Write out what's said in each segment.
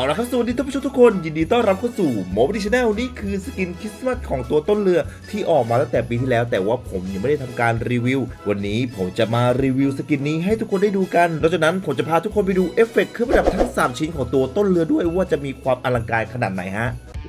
เอาละครับสวัสดีท่านผู้ชมทุกคนยินดีต้อนรับเข้าสู่โมบิชแนลนี่คือสกินคริสต์มาสของตัวต้นเรือที่ออกมาตั้งแต่ปีที่แล้ว แต่ว่าผมยังไม่ได้ทำการรีวิว วันนี้ผมจะมารีวิวสกินนี้ให้ทุกคนได้ดูกันแล้วจากนั้นผมจะพาทุกคนไปดูเอฟเฟกต์เครื่องประดับทั้ง 3 ชิ้นของตัวต้นเรือด้วยว่าจะมีความอลังการขนาดไหนฮะ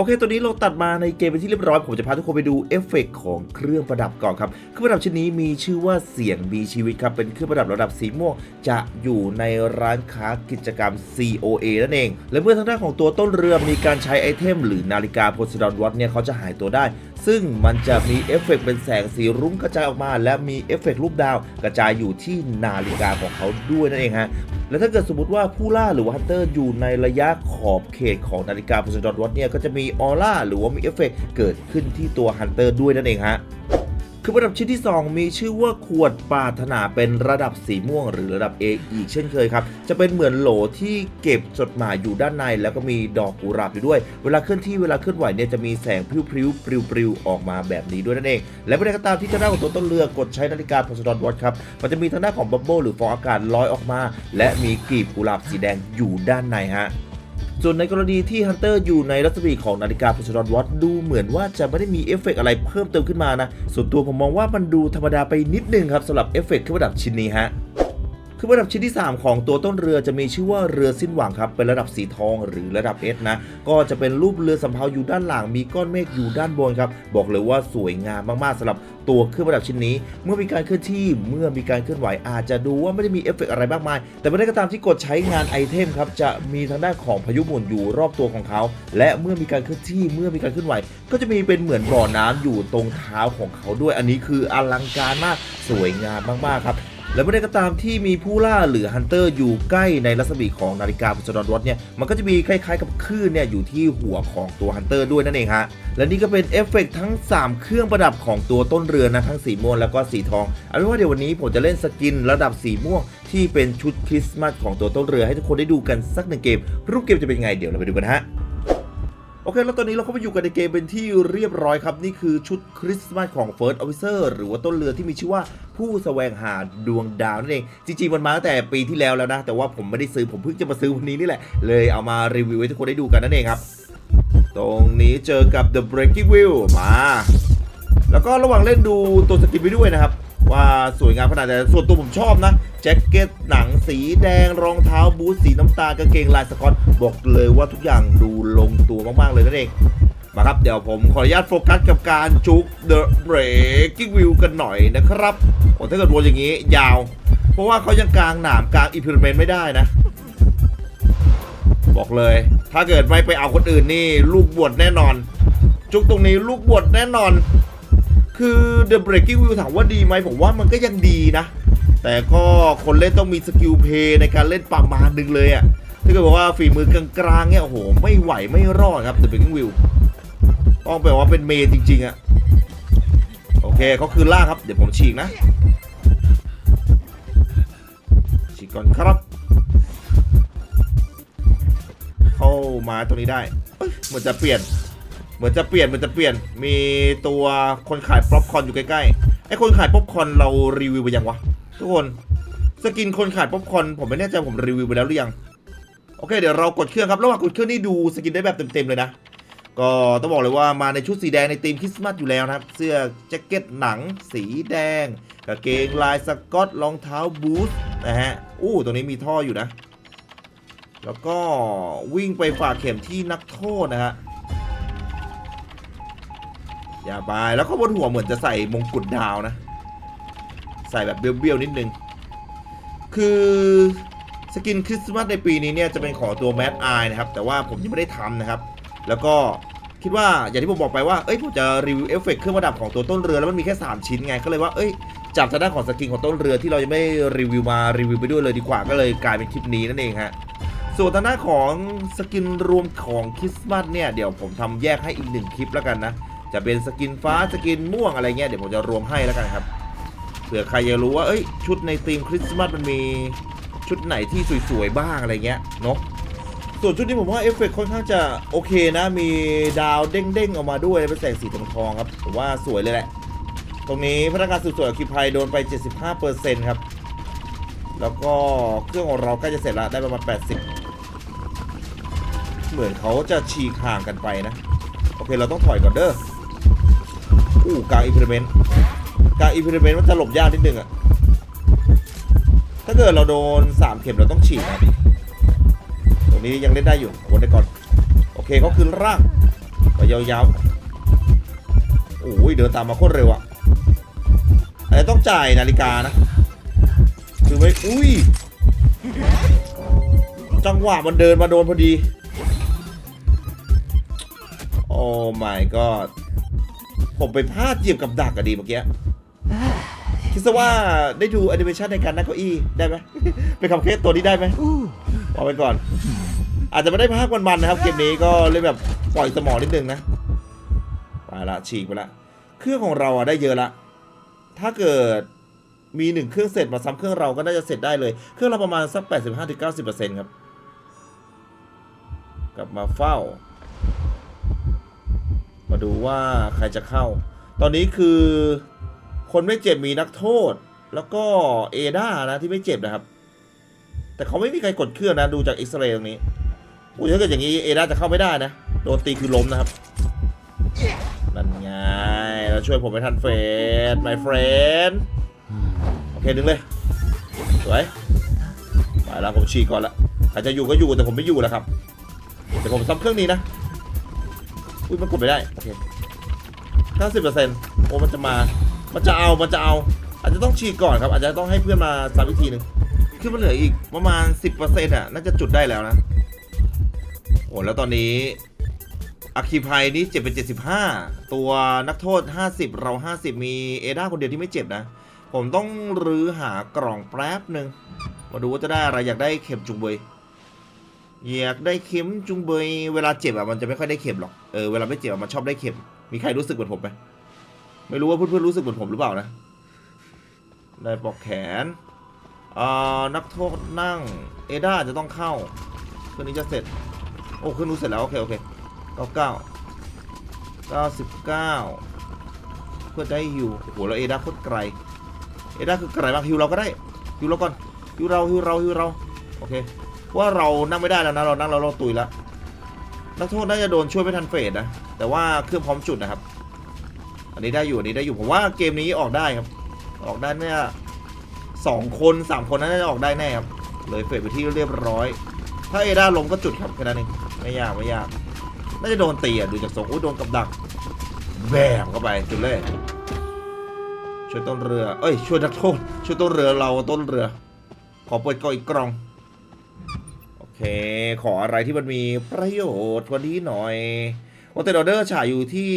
โอเคตัวนี้เราตัดมาในเกมเป็นที่เรียบร้อย ผมจะพาทุกคนไปดูเอฟเฟกต์ของเครื่องประดับก่อนครับเครื่องประดับชิ้นนี้มีชื่อว่าเสียงมีชีวิตครับเป็นเครื่องประดับระดับสีม่วงจะอยู่ในร้านค้ากิจกรรม COA นั่นเอง และเมื่อทางด้านของตัวต้นเรือมีการใช้ไอเทม หรือนาฬิกาโพสดอนวัตเนี่ยเขาจะหายตัวได้ ซึ่งมันจะมีเอฟเฟกต์เป็นแสงสีรุ้งกระจายออกมา และมีเอฟเฟกรูปดาวกระจายอยู่ที่นาฬิกาของเขาด้วยนั่นเองฮะและถ้าเกิดสมมติว่าผู้ล่าหรือว่าฮันเตอร์อยู่ในระยะขอบเขตของนาฬิกาโพสดอนวัตเนี่ยก็จะมีออร่าหรือว่ามีเอฟเฟกต์เกิดขึ้นที่ตัวฮันเตอร์ด้วยนั่นเองฮะ คือระดับชิ้นที่ 2 มีชื่อว่าขวดปาถนาเป็นระดับสีม่วงหรือระดับ A อีกเช่นเคยครับ จะเป็นเหมือนโหลที่เก็บจดหมายอยู่ด้านใน แล้วก็มีดอกกุหลาบอยู่ด้วย เวลาเคลื่อนที่เวลาเคลื่อนไหวเนี่ยจะมีแสงพริ้วพริ้วปลิวปลิวๆออกมาแบบนี้ด้วยนั่นเอง และเมื่อใดก็ตามที่ทางด้านของตัวต้นเรือกดใช้นาฬิกาโพสดอนวอทครับ มันจะมีทางด้านของบับเบิลหรือฟองอากาศลอยออกมา และมีกลีบกุหลาบสีแดงอยู่ด้านในฮะ ส่วนในกรณีที่ฮันเตอร์อยู่ในรัศมีของนาฬิกาพ o ชรอนวอตดูเหมือนว่าจะไม่ได้มีเอฟเฟกต์อะไรเพิ่มเติมขึ้นมานะ ส่วนตัวผมมองว่ามันดูธรรมดาไปนิดนึงครับสำหรับเอฟเฟกต์เครื่องประดับชิ้นนี้ฮะ คือระดับชิ้นที่ 3 ของตัวต้นเรือจะมีชื่อว่าเรือสิ้นหวังครับเป็นระดับสีทองหรือระดับ S นะก็จะเป็นรูปเรือสำเภาอยู่ด้านหลังมีก้อนเมฆอยู่ด้านบนครับบอกเลยว่าสวยงามมากๆสำหรับตัวเครื่องประดับชิ้นนี้ เมื่อมีการเคลื่อนที่เมื่อมีการเคลื่อนไหวอาจจะดูว่าไม่ได้มีเอฟเฟกต์อะไรมากมาย แต่เมื่อใดก็ตามที่กดใช้งานไอเทมครับจะมีทางด้านของพายุหมุนอยู่รอบตัวของเขา และเมื่อมีการเคลื่อนที่เมื่อมีการเคลื่อนไหว ก็จะมีเป็นเหมือนบ่อน้ำอยู่ตรงเท้าของเขาด้วยอันนี้คืออลังการมากสวยงามมากๆครับ และเมื่อใดก็ตามที่มีผู้ล่าหรือฮันเตอร์อยู่ใกล้ในรัศมีของนาฬิกาพุทธดอนวอตเนี่ยมันก็จะมีคล้ายๆกับคลื่นเนี่ยอยู่ที่หัวของตัวฮันเตอร์ด้วยนั่นเองฮะและนี่ก็เป็นเอฟเฟกต์ทั้ง 3 เครื่องประดับของตัวต้นเรือนะทั้งสีม่วงแล้วก็สีทองเอาเป็นว่าเดี๋ยววันนี้ผมจะเล่นสกินระดับสีม่วงที่เป็นชุดคริสต์มาสของตัวต้นเรือให้ทุกคนได้ดูกันสักหนึ่งเกมรูปเกมจะเป็นยังไงเดี๋ยวเราไปดูกันฮะ โอเค แล้วตอนนี้เราเข้ามาอยู่กันในเกมเป็นที่เรียบร้อยครับ นี่คือชุดคริสต์มาสของ First Officer หรือว่าต้นเรือที่มีชื่อว่าผู้แสวงหาดวงดาวนั่นเอง จริงๆ มันมาตั้งแต่ปีที่แล้วแล้วนะ แต่ว่าผมไม่ได้ซื้อผมเพิ่งจะมาซื้อวันนี้นี่แหละ เลยเอามารีวิวให้ทุกคนได้ดูกันนั่นเองครับ ตรงนี้เจอกับ The Breaking Wheel มา แล้วก็ระหว่างเล่นดูตัวสกินไปด้วยนะครับ ว่าสวยงามขนาดไหนส่วนตัวผมชอบนะแจ็คเก็ตหนังสีแดงรองเท้าบูทสีน้ำตาลกางเกงลายสกอตบอกเลยว่าทุกอย่างดูลงตัวมากๆเลยนั่นเองมาครับ เดี๋ยวผมขออนุญาตโฟกัสกับการจุก The Breaking Wheel กันหน่อยนะครับโอ้ถ้าเกิดวนอย่างนี้ยาว เพราะว่าเขายังกลางหนามกลางอิมพิเมนไม่ได้นะ บอกเลย ถ้าเกิดไม่ไปเอาคนอื่นนี่ ลูกบวชแน่นอน จุกตรงนี้ลูกบวชแน่นอน คือ The Breaking Wheel ถามว่าดีไหมผมว่ามันก็ยังดีนะ แต่ก็คนเล่นต้องมีสกิลเพย์ในการเล่นประมาณหนึงเลยอะ่ะถ้าเกิดบอกว่าฝีมือกลางๆเนี่ยโอ้โหไม่ไหวไม่รอดครับ The Breaking Wheel ต้องแปลว่าเป็นเมนจริง ๆอะ่ะโอเคเขาคือล่าครับ เดี๋ยวผมฉีกนะ ฉีกก่อนครับ เข้ามาตรงนี้ได้เหมือนจะเปลี่ยน เหมือนจะเปลี่ยนเหมือนจะเปลี่ยน มีตัวคนขายป๊อปคอนอยู่ใกล้ๆ ไอ้คนขายป๊อปคอนเรารีวิวไปยังวะ ทุกคน สกินคนขายป๊อปคอนผมไม่แน่ใจผมรีวิวไปแล้วหรือยัง โอเค เดี๋ยวเรากดเครื่องครับ ระหว่างกดเครื่องนี่ดูสกินได้แบบเต็มๆเลยนะ ก็ต้องบอกเลยว่ามาในชุดสีแดงในธีมคริสต์มาสอยู่แล้วนะครับ เสื้อแจ็คเก็ตหนัง สีแดงกางเกงลายสกอตรองเท้าบูทนะฮะ อู้ตรงนี้มีท่ออยู่นะ แล้วก็วิ่งไปฝากเข็มที่นักโทษนะฮะ อย่าไปแล้วก็บนหัวเหมือนจะใส่มงกุฎดาวนะ ใส่แบบเบี้ยวๆนิดนึง คือสกินคริสต์มาสในปีนี้เนี่ยจะเป็นของตัวแม d ไอนะครับ แต่ว่าผมยังไม่ได้ทำนะครับ แล้วก็คิดว่าอย่างที่ผมบอกไปว่า เอ้ยผมจะรีวิวเอฟเฟกต์เครื่องประดับของตัวต้นเรือแล้วมันมีแค่ 3 ชิ้นไง ก็เลยว่า เอ้ยจับทางด้านของสกินของต้นเรือที่เรายังไม่รีวิวมารีวิวไปด้วยเลยดีกว่า ก็เลยกลายเป็นคลิปนี้นั่นเองฮะ ส่วนทางด้านของสกินรวมของคริสต์มาสเนี่ยเดี๋ยวผมทำแยกให้อีกหนึ่งคลิปแล้วกันนะ จะเป็นสกินฟ้าสกินม่วงอะไรเงี้ยเดี๋ยวผมจะรวมให้แล้วกันครับเผื่อใครจะรู้ว่าเอ้ยชุดในธีมคริสต์มาสมันมีชุดไหนที่สวยๆบ้างอะไรเงี้ยเนาะส่วนชุดนี้ผมว่าเอฟเฟกต์ค่อนข้างจะโอเคนะมีดาวเด้งๆออกมาด้วยเป็นแสงสีทองๆครับผมว่าสวยเลยแหละ ตรงนี้พนักงานสืบสวนคิภัยโดนไป 75%ครับ แล้วก็เครื่องของเราใกล้จะเสร็จแล้วได้ประมาณ 80 เหมือนเขาจะฉีกห่างกันไปนะ โอเคเราต้องถอยก่อนเด้อ อู้กลางอินพิเมนต์กลางอินพิเมนต์มันจะหลบยากนิดนึงอะถ้าเกิดเราโดน 3 เข็มเราต้องฉีกนะตรงนี้ยังเล่นได้อยู่วนได้ก่อน โอเคเขาคืนร่างไปยาวๆโอ้ยเดินตามมาโคตรเร็วอะอันนี้ต้องจ่ายนาฬิกานะคือไม่อุ้ยจังหวะมันเดินมาโดนพอดี โอ้ my god ผมไปพลาดเหยียบกับดักอะดีเมื่อกี้ คิดซะว่าได้ดูแอนิเมชันในการนั่งเก้าอี้ได้ไหมเป็นคำเคสตัวนี้ได้ไหมบอกไปก่อน อาจจะไม่ได้ภาคมันๆนะครับ เกมนี้ก็เลยแบบปล่อยสมองนิดนึงนะไปละฉีกไปละ เครื่องของเราอะได้เยอะละ ถ้าเกิดมีหนึ่งเครื่องเสร็จมาซ้ำเครื่องเราก็น่าจะเสร็จได้เลย เครื่องเราประมาณสัก 85-90%ครับ กลับมาเฝ้ามา ดูว่าใครจะเข้า ตอนนี้คือคนไม่เจ็บมีนักโทษ แล้วก็เอดานะที่ไม่เจ็บนะครับ แต่เขาไม่มีใครกดเครื่องนะดูจากเอ็กซเรย์ตรงนี้อุ้ยถ้าเกิดอย่างนี้เอดาจะเข้าไม่ได้นะโดนตีคือล้มนะครับนั่นไงแล้วช่วยผมไปทันเฟส my friend โอเคดึงเลยสวยไปแล้วผมฉีก่อนละใครจะอยู่ก็อยู่แต่ผมไม่อยู่แล้วครับเดี๋ยวผมซ้ำเครื่องนี้นะ อุ้ยมันกดไม่ได้โอเค90%โอ้มันจะมา มันจะเอา มันจะเอา อาจจะต้องฉีกก่อนครับ อาจจะต้องให้เพื่อนมาซ้ำอีกทีหนึ่งคือมันเหลืออีกประมาณ10%อะ น่าจะจุดได้แล้วนะ โอ้แล้วตอนนี้อาคีภัยนี่เจ็บเป็น75ตัวนักโทษ50เรา50มีเอด้าคนเดียวที่ไม่เจ็บนะ ผมต้องรื้อหากล่องแป๊บหนึ่งมาดูว่าจะได้อะไรอยากได้เข็มจุงเบย อยากได้เข็มจุงเบย เวลาเจ็บอะมันจะไม่ค่อยได้เข็มหรอก เออเวลาไม่เจ็บอะมันชอบได้เข็ม มีใครรู้สึกเหมือนผมไหมไม่รู้ว่าเพื่อนๆรู้สึกเหมือนผมหรือเปล่านะ ได้ปลอกแขนอ่านักโทษนั่ง เอด้าจะต้องเข้าเครื่องนี้จะเสร็จ โอ้เครื่องนู้นเสร็จแล้ว โอเค โอเคเก้าเก้าเก้าสิบเก้าเพื่อได้ฮิวโอ้โหแล้วเอดาโคตรไกล เอดาคือไกลมากฮิวเราก็ได้ฮิวเราก่อนฮิวเราฮิวเราฮิวเรา โอเค ว่าเรานั่งไม่ได้แล้วนะเรานั่งเราเราตุยแล้วนักโทษน่าจะโดนช่วยไม่ทันเฟสนะแต่ว่าเครื่องพร้อมจุดนะครับ อันนี้ได้อยู่อันนี้ได้อยู่ผมว่าเกมนี้ออกได้ครับ ออกได้เนี่ยสองคนสามคนน่าจะออกได้แน่ครับเลยเฟสไปที่เรียบร้อย ถ้าเอดาลงก็จุดครับแค่นั้นเองไม่ยากไม่ยากน่าจะโดนตีอะดูจากทรงอุ้ยโดนกับดักแบมเข้าไปจุดเลยช่วยต้นเรือ เอ้ยช่วยนักโทษช่วยต้นเรือเราต้นเรือ ขอเปิดกล่องอีกกล่อง เค ขออะไรที่มันมีประโยชน์กวันนี้หน่อยโอเทนออเดอร์ฉายอยู่ที่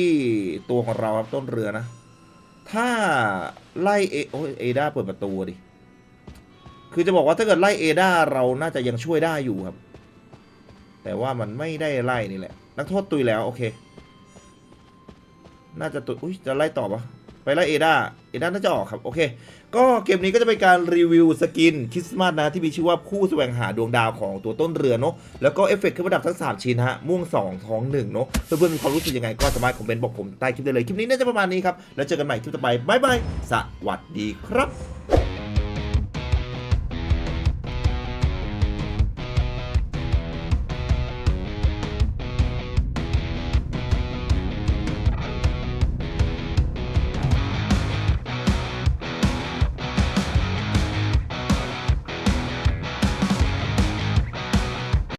ตัวของเราครับต้นเรือนะ ถ้าไล่เอโอเอดาเปิดประตูดิ คือจะบอกว่าถ้าเกิดไล่เอดาเราน่าจะยังช่วยได้อยู่ครับ แต่ว่ามันไม่ได้ไล่นี่แหละ นักโทษตุยแล้ว โอเค น่าจะตุยอุ้ยจะไล่ต่อปะ ไปไล่เอดาเอดาน่าจะออกครับ โอเค ก็เกมนี้ก็จะเป็นการรีวิวสกินคริสต์มาสนะ ที่มีชื่อว่าคู่แสวงหาดวงดาวของตัวต้นเรือเนาะแล้วก็เอฟเฟกต์ขึ้นระดับทั้ง 3 ชิ้นฮะ ม่วง 2 ท้อง 1 เนาะเพื่อนๆมีความรู้สึกยังไง ก็สามารถคอมเมนต์บอกผมใต้คลิปได้เลย คลิปนี้น่าจะประมาณนี้ครับ แล้วเจอกันใหม่คลิปต่อไปบายบายสวัสดีครับ